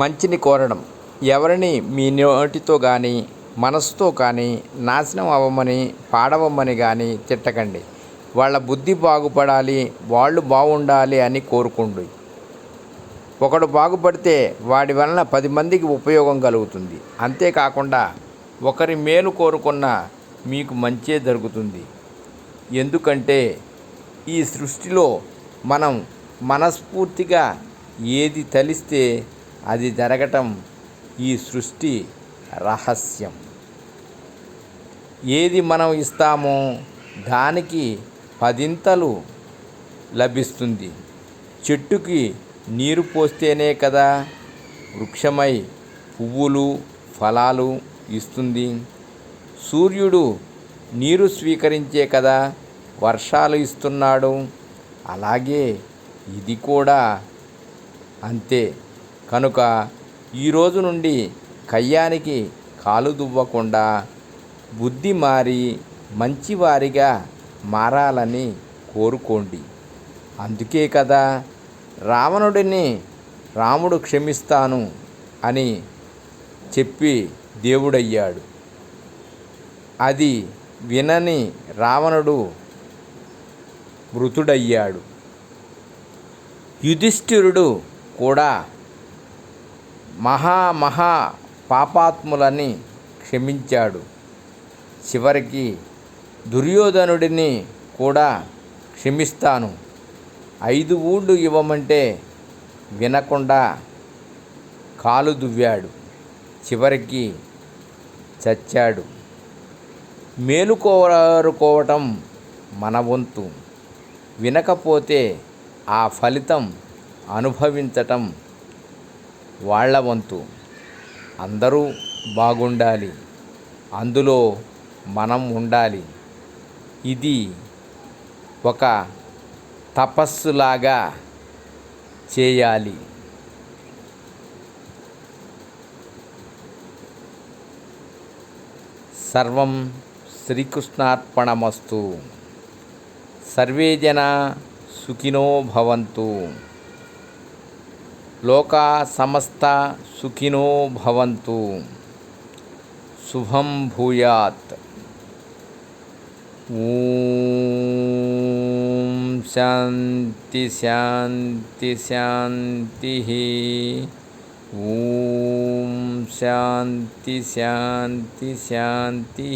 మంచిని కోరడం. ఎవరిని మీ నోటితో కానీ మనసుతో కానీ నాశనం అవ్వమని పాడవమ్మని కానీ తిట్టకండి. వాళ్ళ బుద్ధి బాగుపడాలి వాళ్ళు బాగుండాలి అని కోరుకోండి. ఒకడు బాగుపడితే వాడి వలన పది మందికి ఉపయోగం కలుగుతుంది. అంతేకాకుండా ఒకరి మేలు కోరుకున్న మీకు మంచే జరుగుతుంది. ఎందుకంటే ఈ సృష్టిలో మనం మనస్ఫూర్తిగా ఏది తలిస్తే అది జరగటం ఈ సృష్టి రహస్యం. ఏది మనం ఇస్తామో దానికి పదింతలు లభిస్తుంది. చెట్టుకి నీరు పోస్తేనే కదా వృక్షమై పువ్వులు ఫలాలు ఇస్తుంది. సూర్యుడు నీరు స్వీకరించే కదా వర్షాలు ఇస్తున్నాడు. అలాగే ఇది కూడా అంతే. కనుక ఈరోజు నుండి కయ్యానికి కాలు దువ్వకుండా బుద్ధి మారి మంచివారిగా మారాలని కోరుకోండి. అందుకే కదా రావణుడిని రాముడు క్షమిస్తాను అని చెప్పి దేవుడయ్యాడు. అది వినని రావణుడు మృతుడయ్యాడు. యుధిష్ఠిరుడు కూడా మహా మహా పాపాత్ములని క్షమించాడు. చివరికి దుర్యోధనుడిని కూడా క్షమిస్తాను. ఐదు ఊళ్ళు ఇవ్వమంటే వినకుండా కాలు దువ్వాడు. చివరికి చచ్చాడు. మేలుకోరుకోవటం మన వంతు. వినకపోతే ఆ ఫలితం అనుభవించటం వాళ్ళ వంతు. అందరూ బాగుండాలి. అందులో మనం ఉండాలి. ఇది ఒక తపస్సులాగా చేయాలి. సర్వం శ్రీకృష్ణార్పణమస్తు. సర్వే జన సుఖినో భవంతు. లోకా సమస్త సుఖినో భవంతు శుభం భూయాత్ ఓం శాంతి శాంతి శాంతి ఓం శాంతి శాంతి శాంతి